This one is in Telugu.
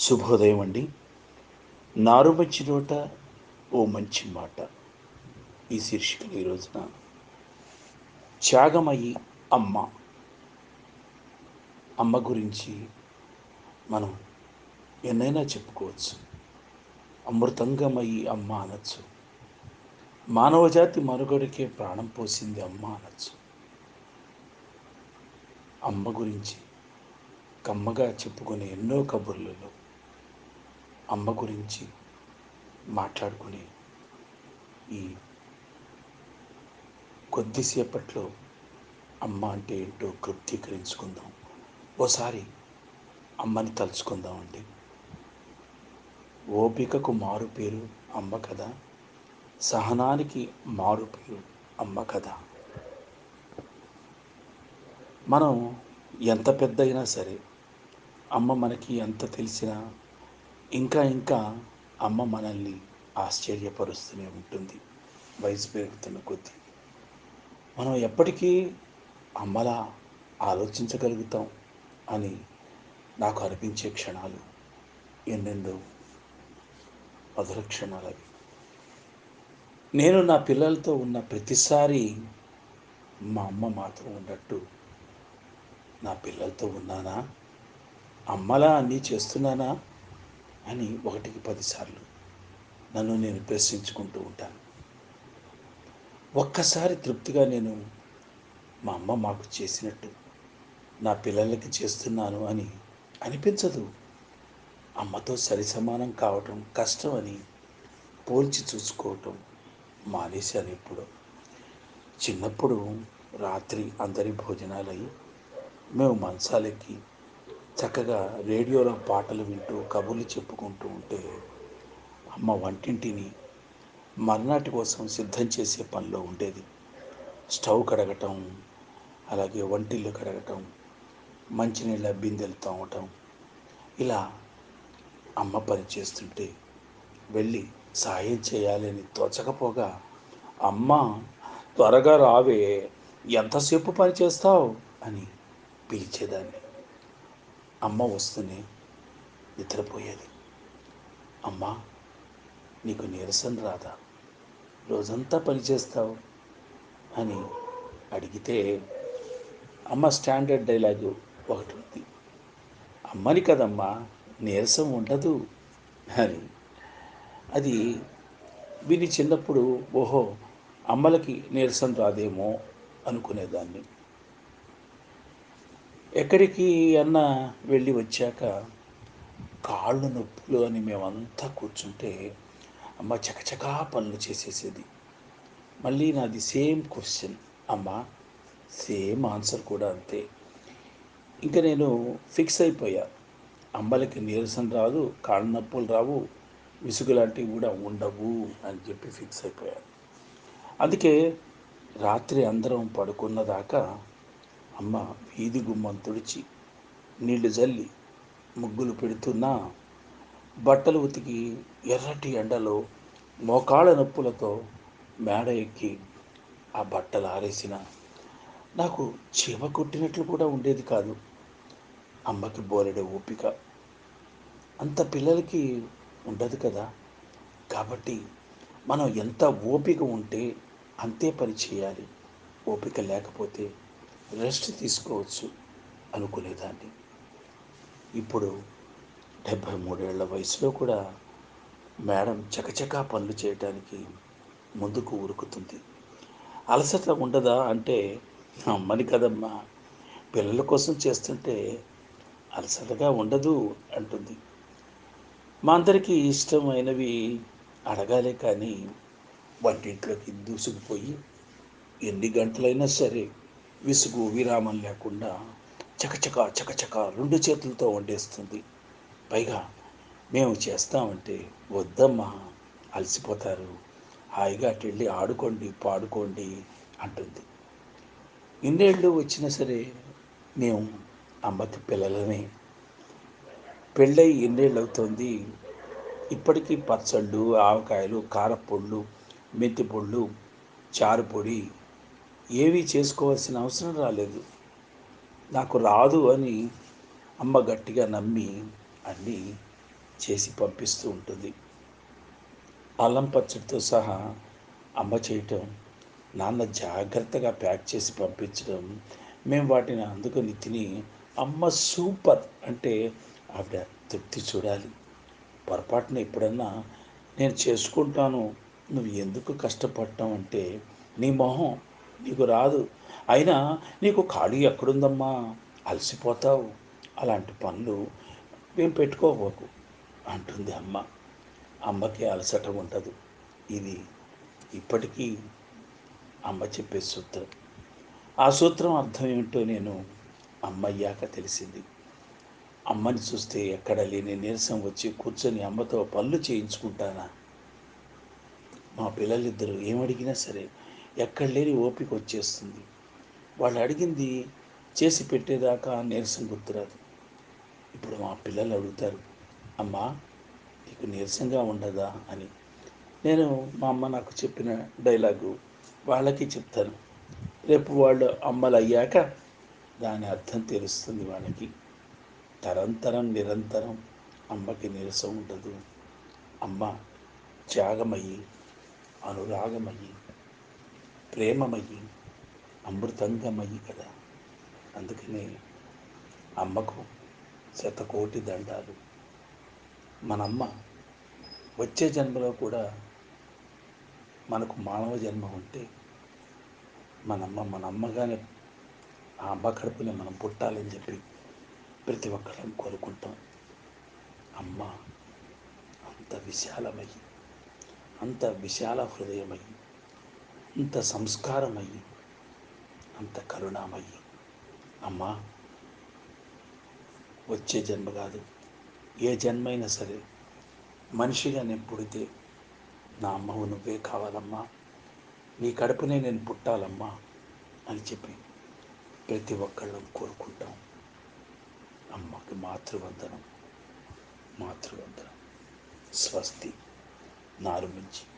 శుభోదయం అండి. నారు మంచి నోట ఓ మంచి మాట. ఈ శీర్షికలు ఈ రోజున త్యాగమయ్యి అమ్మ. అమ్మ గురించి మనం ఎన్నైనా చెప్పుకోవచ్చు. అమృతంగమయ్యి అమ్మ అనొచ్చు. మానవజాతి మనుగడకే ప్రాణం పోసింది అమ్మ అనొచ్చు. అమ్మ గురించి కమ్మగా చెప్పుకునే ఎన్నో కబుర్లలో అమ్మ గురించి మాట్లాడుకునే ఈ కొద్దిసేపట్లో అమ్మ అంటే ఏంటో కృప్తీకరించుకుందాం ఓసారి అమ్మని తలుచుకుందామండి. ఓపికకు మారు పేరు అమ్మ కదా సహనానికి మారు పేరు అమ్మ కదా. మనం ఎంత పెద్ద అయినా సరే అమ్మ మనకి ఎంత తెలిసినా ఇంకా ఇంకా అమ్మ మనల్ని ఆశ్చర్యపరుస్తూనే ఉంటుంది. వయసు పెరుగుతున్న కొద్దీ. మనం ఎప్పటికీ అమ్మలా ఆలోచించగలుగుతాం అని నాకు అనిపించే క్షణాలు ఎన్నెందో మధుర క్షణాలు అవి. నేను నా పిల్లలతో ఉన్న ప్రతిసారి మా అమ్మ మాతో ఉన్నట్టు నా పిల్లలతో ఉన్నానా? అమ్మలా అన్నీ చేస్తున్నానా? అని ఒకటికి పదిసార్లు నన్ను నేను ప్రశ్నించుకుంటూ ఉంటాను. ఒక్కసారి తృప్తిగా నేను మా అమ్మ మాకు చేసినట్టు నా పిల్లలకి చేస్తున్నాను అని అనిపించదు. అమ్మతో సరి సమానం కావటం కష్టం అని పోల్చి చూసుకోవటం మానేశాను ఇప్పుడు చిన్నప్పుడు రాత్రి అందరి భోజనాలయ్యి మేము మంచాలెక్కి చక్కగా రేడియోలో పాటలు వింటూ కబుర్లు చెప్పుకుంటూ ఉంటే అమ్మ వంటింటిని మర్నాటి కోసం సిద్ధం చేసే పనిలో ఉండేది. స్టవ్ కడగటం అలాగే వంటిల్లు కడగటం మంచినీళ్ళ బిందెలు తోమటం ఇలా అమ్మ పని చేస్తుంటే వెళ్ళి సాయం చేయాలని తోచకపోగా అమ్మ త్వరగా రావే ఎంతసేపు పని చేస్తావు? అని పిలిచేదాన్ని. అమ్మ వస్తూనే నిద్రపోయేది. అమ్మ నీకు నీరసం రాదా? రోజంతా పని చేస్తావు? అని అడిగితే అమ్మ స్టాండర్డ్ డైలాగు ఒకటి ఉంది. అమ్మని కదమ్మా నీరసం ఉండదు అని. అది విని చిన్నప్పుడు ఓహో అమ్మలకి నీరసం రాదేమో అనుకునేదాన్ని. ఎక్కడికి అన్న వెళ్ళి వచ్చాక కాళ్ళు నొప్పులు అని మేమంతా కూర్చుంటే అమ్మ చకచకా పనులు చేసేసేది. మళ్ళీ నాది సేమ్ క్వశ్చన్. అమ్మ సేమ్ ఆన్సర్ కూడా అంతే. ఇంకా నేను ఫిక్స్ అయిపోయా. అమ్మలకి నీరసం రాదు కాళ్ళ నొప్పులు రావు విసుగు లాంటివి కూడా ఉండవు అని చెప్పి ఫిక్స్ అయిపోయాను అందుకే రాత్రి అందరం పడుకున్నదాకా అమ్మ వీధి గుమ్మం తుడిచి నీళ్ళు జల్లి ముగ్గులు పెడుతున్నా. బట్టలు ఉతికి ఎర్రటి ఎండలో మోకాళ్ళ నొప్పులతో మేడ ఎక్కి ఆ బట్టలు ఆరేసిన. నాకు చీమ కొట్టినట్లు కూడా ఉండేది కాదు. అమ్మకి బోలెడే ఓపిక. అంత పిల్లలకి ఉండదు కదా. కాబట్టి మనం ఎంత ఓపిక ఉంటే అంతే పని చేయాలి. ఓపిక లేకపోతే రెస్ట్ తీసుకోవచ్చు అనుకునేదాన్ని. ఇప్పుడు డెబ్భై మూడేళ్ళ వయసులో కూడా మేడం చకచకా పనులు చేయటానికి ముందుకు ఉరుకుతుంది. అలసట ఉండదా అంటే అమ్మని కదమ్మా పిల్లల కోసం చేస్తుంటే అలసటగా ఉండదు అంటుంది. మా అందరికీ ఇష్టమైనవి అడగాలే కానీ వంటింట్లోకి దూసుకుపోయి ఎన్ని గంటలైనా సరే విసుగు విరామం లేకుండా చకచక చకచక రెండు చేతులతో వండేస్తుంది. పైగా మేము చేస్తామంటే వద్దమ్మా అలసిపోతారు. హాయిగా అటు వెళ్ళి ఆడుకోండి పాడుకోండి అంటుంది. ఇన్నేళ్ళు వచ్చినా సరే మేము అమ్మకి పిల్లలనే పెళ్ళై ఎన్నేళ్ళు అవుతుంది ఇప్పటికీ పచ్చళ్ళు ఆవకాయలు కారపొళ్ళు మెంతి పొళ్ళు చారు ఏవీ చేసుకోవాల్సిన అవసరం రాలేదు. నాకు రాదు అని అమ్మ గట్టిగా నమ్మి అన్నీ చేసి పంపిస్తూ ఉంటుంది. అల్లం పచ్చడితో సహా అమ్మ చేయటం నాన్న జాగ్రత్తగా ప్యాక్ చేసి పంపించడం మేము వాటిని అందుకొని తిని అమ్మ సూపర్ అంటే ఆవిడ తృప్తి చూడాలి. పొరపాటున ఎప్పుడన్నా నేను చేసుకుంటాను నువ్వు ఎందుకు కష్టపడటం అంటే నీ మొహం నీకు రాదు. అయినా నీకు ఖాళీ ఎక్కడుందమ్మా? అలసిపోతావు. అలాంటి పనులు మేము పెట్టుకోబోకు అంటుంది అమ్మ. అమ్మకి అలసట ఉండదు ఇది ఇప్పటికీ అమ్మ చెప్పే సూత్రం. ఆ సూత్రం అర్థం ఏమిటో నేను అమ్మయ్యాక తెలిసింది. అమ్మని చూస్తే ఎక్కడ లేని నీరసం వచ్చి కూర్చొని అమ్మతో పనులు చేయించుకుంటానా? మా పిల్లలిద్దరూ ఏమడిగినా సరే ఎక్కడ లేని ఓపిక వచ్చేస్తుంది. వాళ్ళు అడిగింది చేసి పెట్టేదాకా నీరసం గుర్తురాదు. ఇప్పుడు మా పిల్లలు అడుగుతారు అమ్మా నీకు నీరసంగా ఉండదా? అని. నేను మా అమ్మ నాకు చెప్పిన డైలాగు వాళ్ళకి చెప్తాను. రేపు వాళ్ళు అమ్మలు అయ్యాక దాని అర్థం తెలుస్తుంది వాళ్ళకి తరంతరం నిరంతరం అమ్మకి నీరసం ఉండదు. అమ్మ త్యాగమయ్యి అనురాగమయ్యి ప్రేమమయ్యి అమృతంగమయ్యి కదా. అందుకనే అమ్మకు శతకోటి దండాలు. మనమ్మ వచ్చే జన్మలో కూడా మనకు మానవ జన్మ ఉంటే మనమ్మ మన అమ్మగానే ఆ అమ్మ కడుపుని మనం పుట్టాలని చెప్పి ప్రతి ఒక్కరం కోరుకుంటాం. అమ్మ అంత విశాలమయ్యి అంత విశాల హృదయమై అంత సంస్కారమయ్యి అంత కరుణామయ్యి. అమ్మా వచ్చే జన్మ కాదు. ఏ జన్మైనా సరే మనిషిగా నేను పుడితే నా అమ్మవు నువ్వే కావాలమ్మా. నీ కడుపునే నేను పుట్టాలమ్మా అని చెప్పి ప్రతి ఒక్కళ్ళం కోరుకుంటాం. అమ్మకి మాతృవందనం మాతృవందనం. స్వస్తి నారు మించి